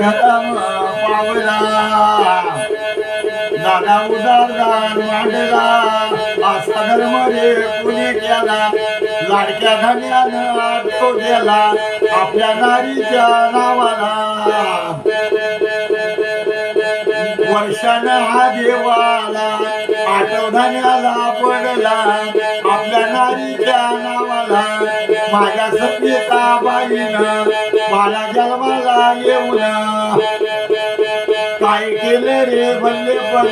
गरम पावला दादा उदारदार मांडला असा धर्म रे कुणी केला लाडक्या धन्यानं तो गेला आपल्या नारीच्या नावाला वर्षानं हा देवाला आठवधान्याला पडला आपल्या नारीच्या नावाला. माझ्या संगीता बाईनं मला जन्माला येऊन काय केलं रे भल्ले पण?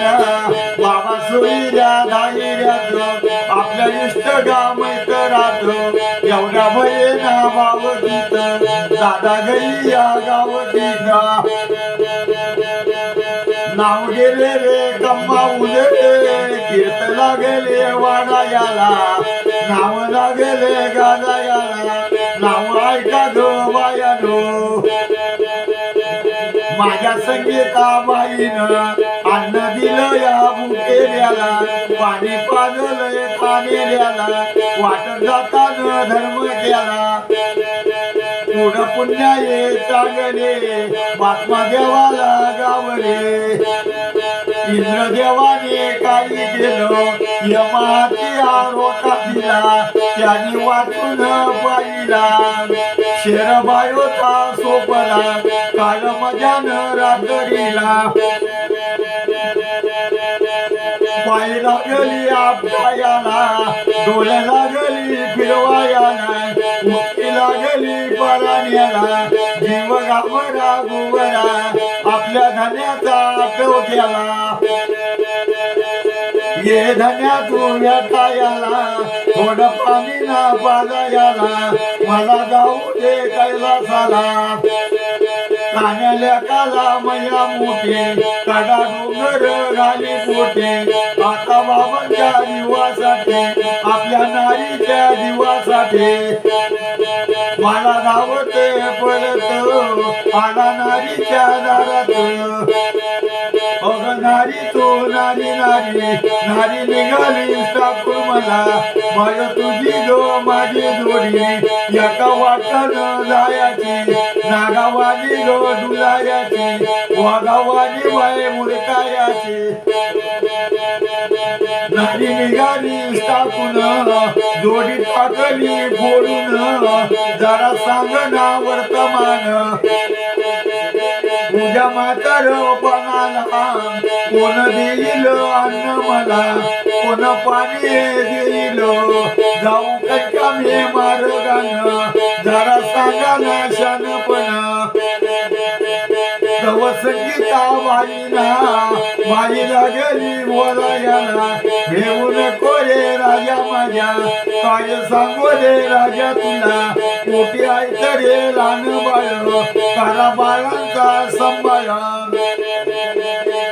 बाबा सोयीऱ्या धाईऱ्यात आपल्या इष्ट गाव राहत एवढ्या भयेना बावतीत दादा गई या गावतीत. नाव गेले रे गमावून रे कीर्त लागले वाडायाला नाव लागले गाजायाला नाव ऐका गो बायानो. माझ्या संगीता बाईनं अन्न दिलं या मुकेऱ्याला पाणी पाजलंय खानेऱ्याला वाटत जाताना धर्म केला. पुढं पुण्याये चांगले. बातमा देवाला गावले. इंद्रदेवाने काही केलं यमाती आरोका दिला त्यांनी वाचून पाहिला. शेरबायोचा होता सोपला काल मजान रात्रीला. पाय लागली आपल्याला डोळे लागली फिरवायाला मुक्ती लागली पराण्याला. देव गावरा गुवरा आपल्या धन्याचा पेव केला ये धन्यातून व्यथायाला थोड पाणी ना पाजायाला मला जाऊ दे कैलासाला. कान्याल्या काला मैया मोठे कडा डोंगर घाली पोटे आता बाबांच्या जीवासाठी आपल्या नारीच्या जीवासाठी मला धावते पडत आला नारीच्या दारात. अग नारी तो नारी नारी नारी निघाली टाकू मला. माझ तुझी जो माझी जोडी. एका वाटण जायाची नागावानी गो डुलायाची वाघावानी बाय मुलकायाची नारी निघाली टाकून जोडी टाकली फोडून जरा सांग ना वर्तमान. तुझ्या म्हातार पणाला कोण देईल अन्न मला? कोण पाणी देईल? जाऊ कटका मी मार्गानं जरा सांगा ना शानपणा संगीता वाईना बाईला गेली बोलायला घेऊ नको रे राजा माझ्या काय सांगू रे राजा तुला? मोठी आहे रे लहान बाळ करा बाळांचा सांभाळ.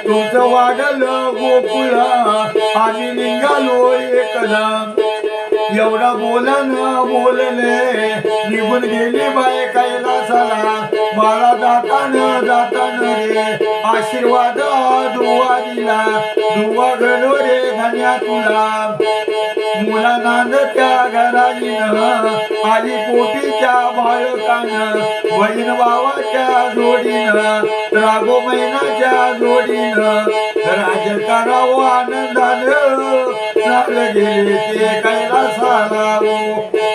तुमचं वाढलं गोकुळ आम्ही निघालो एकदा एवढा बोलन बोलले निघून गेली बाय कैलासाला आशीर्वाद दुवा दिला दुवा घडो रे धन्या तुला मुला नांद त्या घराईनं आली पोटीच्या बाळकानं बहीण भावाच्या जोडीनं रागो महिनाच्या जोडीनं राज करावं आनंदानं चाल गेले ते कैलासाला